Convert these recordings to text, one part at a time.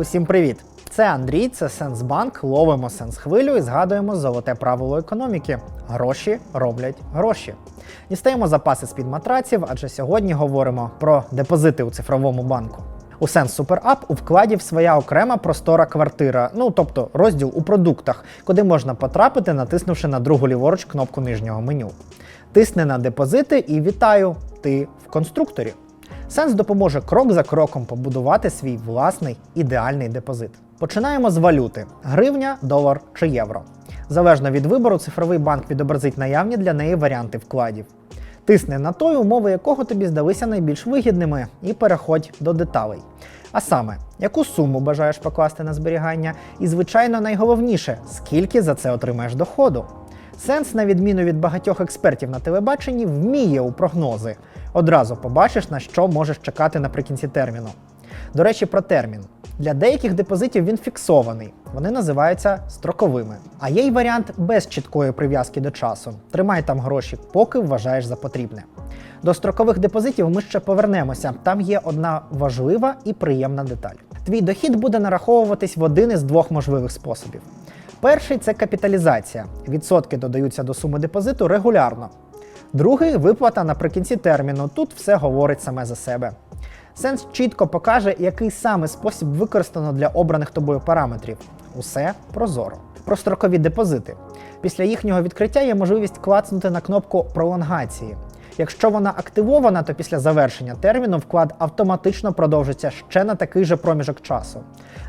Усім привіт! Це Андрій, це Сенсбанк. Ловимо сенс хвилю і згадуємо золоте правило економіки: гроші роблять гроші. Дістаємо запаси з-під матраців, адже сьогодні говоримо про депозити у цифровому банку. У Super App у вкладів своя окрема простора квартира, ну тобто розділ у продуктах, куди можна потрапити, натиснувши на другу ліворуч кнопку нижнього меню. Тисни на депозити і вітаю! Ти в конструкторі. Сенс допоможе крок за кроком побудувати свій власний ідеальний депозит. Починаємо з валюти: гривня, долар чи євро. Залежно від вибору, цифровий банк відобразить наявні для неї варіанти вкладів. Тисни на той, умови якого тобі здалися найбільш вигідними, і переходь до деталей. А саме, яку суму бажаєш покласти на зберігання, і, звичайно, найголовніше, скільки за це отримаєш доходу. Сенс, на відміну від багатьох експертів на телебаченні, вміє у прогнози. Одразу побачиш, на що можеш чекати наприкінці терміну. До речі, про термін. Для деяких депозитів він фіксований, вони називаються строковими. А є й варіант без чіткої прив'язки до часу. Тримай там гроші, поки вважаєш за потрібне. До строкових депозитів ми ще повернемося. Там є одна важлива і приємна деталь. Твій дохід буде нараховуватись в один із двох можливих способів. Перший це капіталізація. Відсотки додаються до суми депозиту регулярно. Другий виплата наприкінці терміну. Тут все говорить саме за себе. Сенс чітко покаже, який саме спосіб використано для обраних тобою параметрів. Усе прозоро. Про строкові депозити. Після їхнього відкриття є можливість клацнути на кнопку пролонгації. Якщо вона активована, то після завершення терміну вклад автоматично продовжиться ще на такий же проміжок часу.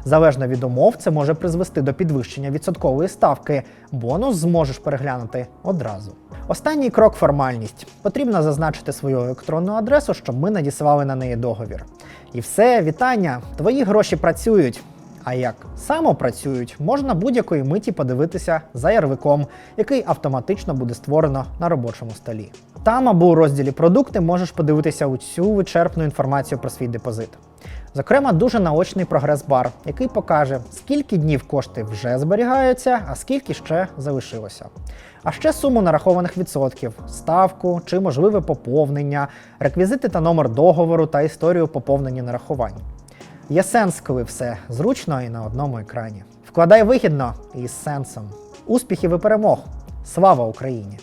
Залежно від умов, це може призвести до підвищення відсоткової ставки. Бонус зможеш переглянути одразу. Останній крок формальність. Потрібно зазначити свою електронну адресу, щоб ми надіслали на неї договір. І все, вітання! Твої гроші працюють. А як само працюють, можна будь-якої миті подивитися за ярликом, який автоматично буде створено на робочому столі. Там або у розділі продукти можеш подивитися усю вичерпну інформацію про свій депозит. Зокрема, дуже наочний прогрес-бар, який покаже, скільки днів кошти вже зберігаються, а скільки ще залишилося. А ще суму нарахованих відсотків, ставку чи можливе поповнення, реквізити та номер договору та історію поповнення нарахувань. Є сенс, коли все зручно і на одному екрані. Вкладай вигідно і з сенсом. Успіхів і перемог! Слава Україні!